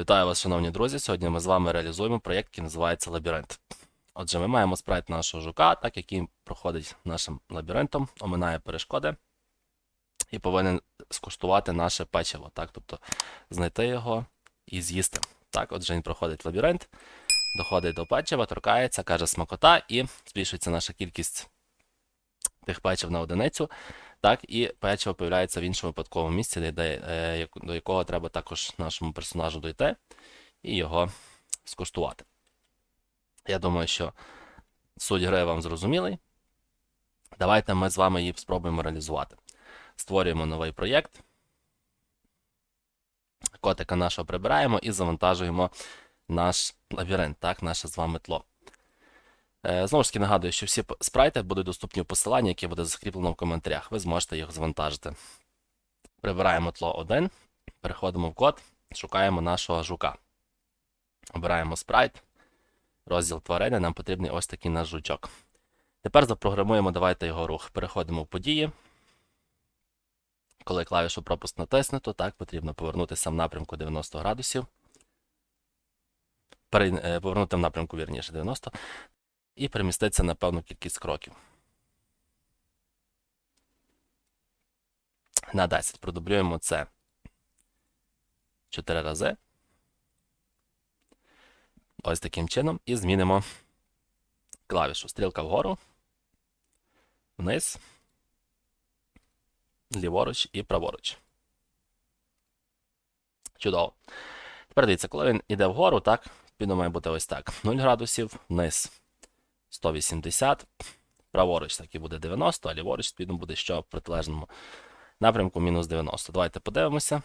Вітаю вас, шановні друзі. Сьогодні ми з вами реалізуємо проєкт, який називається Лабіринт. Отже, ми маємо спрайт нашого жука, так який проходить нашим лабіринтом, оминає перешкоди і повинен скуштувати наше печиво, так, тобто знайти його і з'їсти. Так, отже, він проходить лабіринт, доходить до печива, торкається, каже смакота, і збільшується наша кількість тих печив на одиницю. Так, і печиво появляється в іншому випадковому місці, де, де, е, до якого треба також нашому персонажу дойти і його скуштувати. Я думаю, що суть гри вам зрозумілий. Давайте ми з вами її спробуємо реалізувати. Створюємо новий проєкт. Котика нашого прибираємо і завантажуємо наш лабіринт, так, наше з вами тло. Е, Знову ж таки нагадую, що всі спрайти будуть доступні в посиланні, яке буде закріплено в коментарях. Ви зможете їх завантажити. Прибираємо тло 1, переходимо в код, шукаємо нашого жука. Обираємо спрайт, розділ тварини, нам потрібний ось такий наш жучок. Тепер запрограмуємо, давайте його рух. Переходимо в події. Коли клавішу пропуск натиснуто, так, потрібно повернутися в напрямку 90 градусів. Е, Повернути в напрямку вірніше 90 і переміститися на певну кількість кроків. На 10 продублюємо це 4 рази. Ось таким чином. І змінимо клавішу. Стрілка вгору, вниз, ліворуч і праворуч. Чудово. Тепер дивіться, коли він йде вгору, так, відповідно має бути ось так. 0 градусів, вниз 180, праворуч так і буде 90, а ліворуч відповідно буде що в протилежному напрямку мінус 90. Давайте подивимося.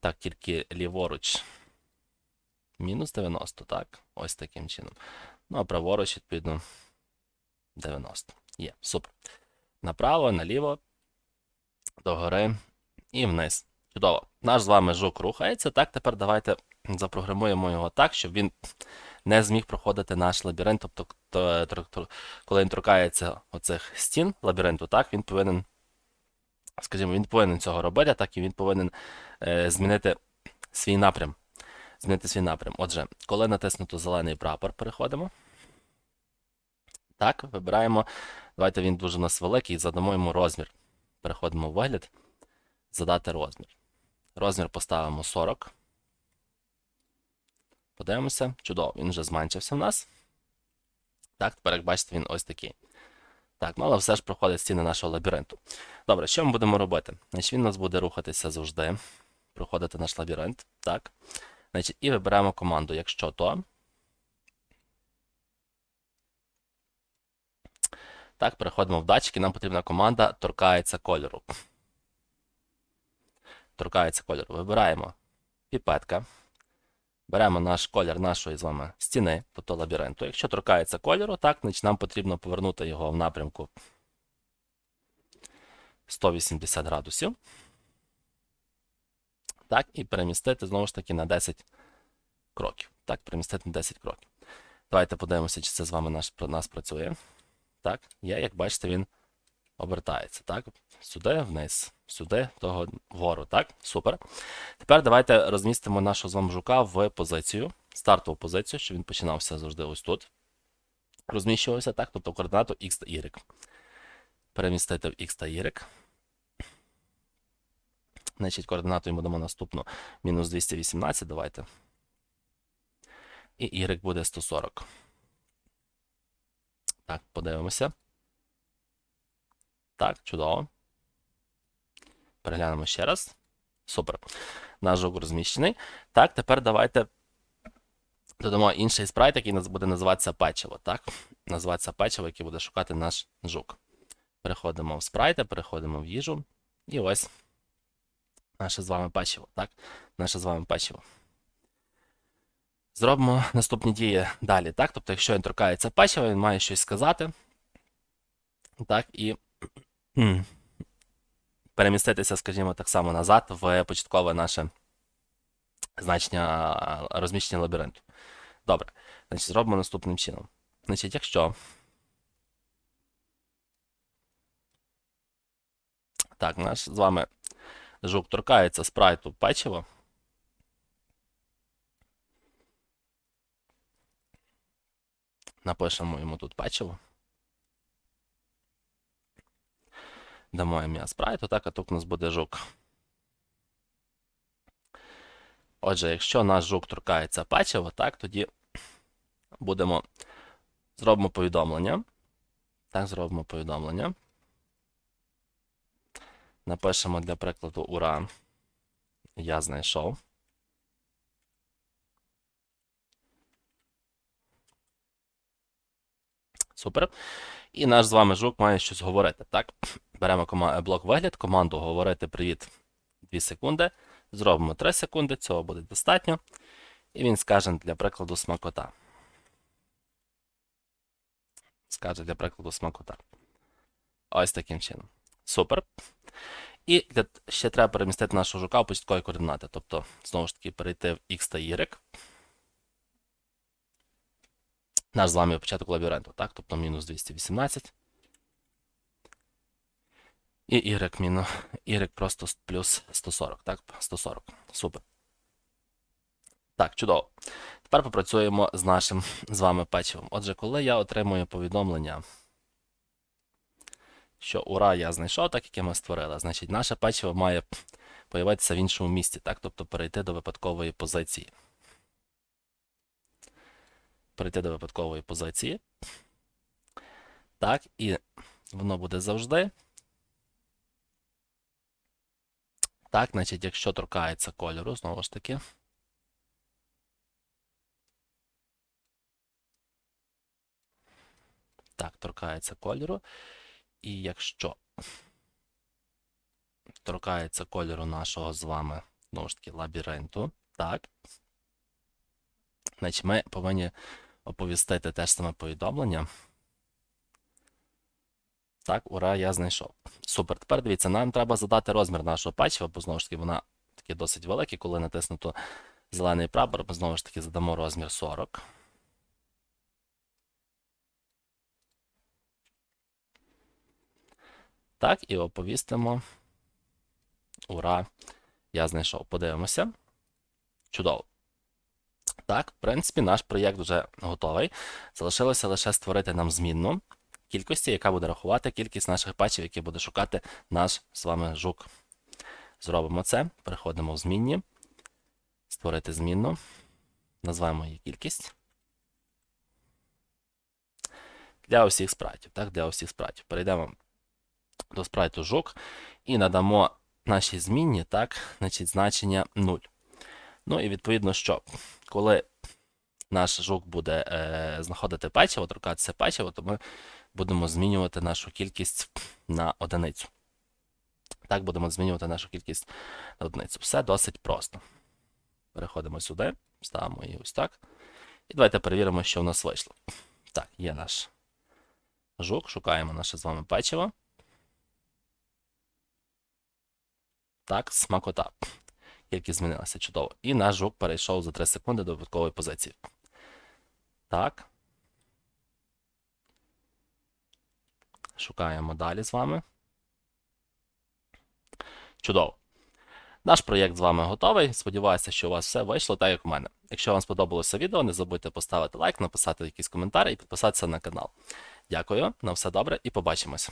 Так, тільки ліворуч мінус 90, так, ось таким чином. Ну, а праворуч, відповідно, 90. Є, супер. Направо, наліво, догори і вниз. Чудово. Наш з вами жук рухається. Так, тепер давайте запрограмуємо його так, щоб він не зміг проходити наш лабіринт. Тобто, коли він торкається оцих стін лабіринту, так, він повинен, скажімо, він повинен цього робити, так і він повинен е, змінити свій напрям. Змінити свій напрям. Отже, коли натиснуто зелений прапор, переходимо. Так, вибираємо. Давайте він дуже у нас великий, задамо йому розмір. Переходимо в вигляд, задати розмір. Розмір поставимо 40. Подивимося. Чудово, він вже зменшився в нас. Так, тепер, як бачите, він ось такий. Так, але все ж проходить стіни нашого лабіринту. Добре, що ми будемо робити? Значить, він у нас буде рухатися завжди, проходити наш лабіринт. Так. Значить, і вибираємо команду, якщо то. Так, переходимо в датчики. Нам потрібна команда торкається кольору. Торкається кольору. Вибираємо піпетка. Беремо наш колір нашої з вами стіни, тобто лабіринту. Якщо торкається кольору, так, значить нам потрібно повернути його в напрямку 180 градусів. Так, і перемістити знову ж таки на 10 кроків. Так, перемістити на 10 кроків. Давайте подивимося, чи це з вами наш, нас працює. Так, є, як бачите, він обертається. Так, сюди, вниз, сюди, того вгору. Так, супер. Тепер давайте розмістимо нашого з вами жука в позицію, стартову позицію, щоб він починався завжди ось тут. Розміщувався, так, тобто координату X та Y. Перемістити в X та Y. Значить, координату йому дамо наступну мінус 218, давайте. І Y буде 140. Так, подивимося. Так, чудово. Переглянемо ще раз. Супер. Наш жук розміщений. Так, тепер давайте додамо інший спрайт, який буде називатися печиво. Так? Називатися печиво, який буде шукати наш жук. Переходимо в спрайти, переходимо в їжу. І ось наше з вами печиво. Так? Наше з вами печиво. Зробимо наступні дії далі. Так? Тобто, якщо він торкається печива, він має щось сказати. Так, і переміститися, скажімо, так само назад в початкове наше значення розміщення лабіринту. Добре. Значить, зробимо наступним чином. Значить, якщо. Так, наш з вами жук торкається спрайту печива. Напишемо йому тут печиво. Дамо ім'я спрайту, так, а тут у нас буде жук. Отже, якщо наш жук торкається печива, так, тоді будемо зробимо повідомлення. Так, зробимо повідомлення. Напишемо для прикладу Ура. Я знайшов. Супер. І наш з вами жук має щось говорити. Так? Беремо кома- блок вигляд, команду говорити привіт 2 секунди. Зробимо 3 секунди, цього буде достатньо. І він скаже для прикладу смакота. Скаже для прикладу смакота. Ось таким чином. Супер. І ще треба перемістити нашого жука в початкові координати. Тобто, знову ж таки, перейти в X та Y. Наш з вами початок лабіринту, так? Тобто мінус 218. І Y мінус Y просто плюс 140, так? 140. Супер. Так, чудово. Тепер попрацюємо з нашим з вами печивом. Отже, коли я отримую повідомлення, що ура, я знайшов, так як ми створили, значить наше печиво має появитися в іншому місці, так? Тобто перейти до випадкової позиції. Перейти до випадкової позиції. Так, і воно буде завжди. Так, значить, якщо торкається кольору, знову ж таки. Так, торкається кольору. І якщо торкається кольору нашого з вами, знову ж таки, лабіринту, так. Значить, ми повинні оповістити те ж саме повідомлення. Так, ура, я знайшов. Супер. Тепер дивіться, нам треба задати розмір нашого печива, бо знову ж таки вона таки досить велика. Коли натиснуто зелений прапор, ми знову ж таки задамо розмір 40. Так, і оповістимо. Ура! Я знайшов. Подивимося. Чудово. Так, в принципі, наш проєкт вже готовий. Залишилося лише створити нам змінну кількості, яка буде рахувати кількість наших патчів, які буде шукати наш з вами жук. Зробимо це. Переходимо в змінні. Створити змінну. Назваємо її кількість. Для усіх спрайтів. Так, для усіх спрайтів. Перейдемо до спрайту жук і надамо нашій змінні так, значить, значення 0. Ну і відповідно, що коли наш жук буде е, знаходити печиво, торкатися печиво, то ми будемо змінювати нашу кількість на одиницю. Так, будемо змінювати нашу кількість на одиницю. Все досить просто. Переходимо сюди, ставимо її ось так. І давайте перевіримо, що в нас вийшло. Так, є наш жук, шукаємо наше з вами печиво. Так, смакота. Кількість змінилася чудово. І наш жук перейшов за 3 секунди до випадкової позиції. Так. Шукаємо далі з вами. Чудово. Наш проєкт з вами готовий. Сподіваюся, що у вас все вийшло так, як у мене. Якщо вам сподобалося відео, не забудьте поставити лайк, написати якийсь коментар і підписатися на канал. Дякую, на все добре і побачимось.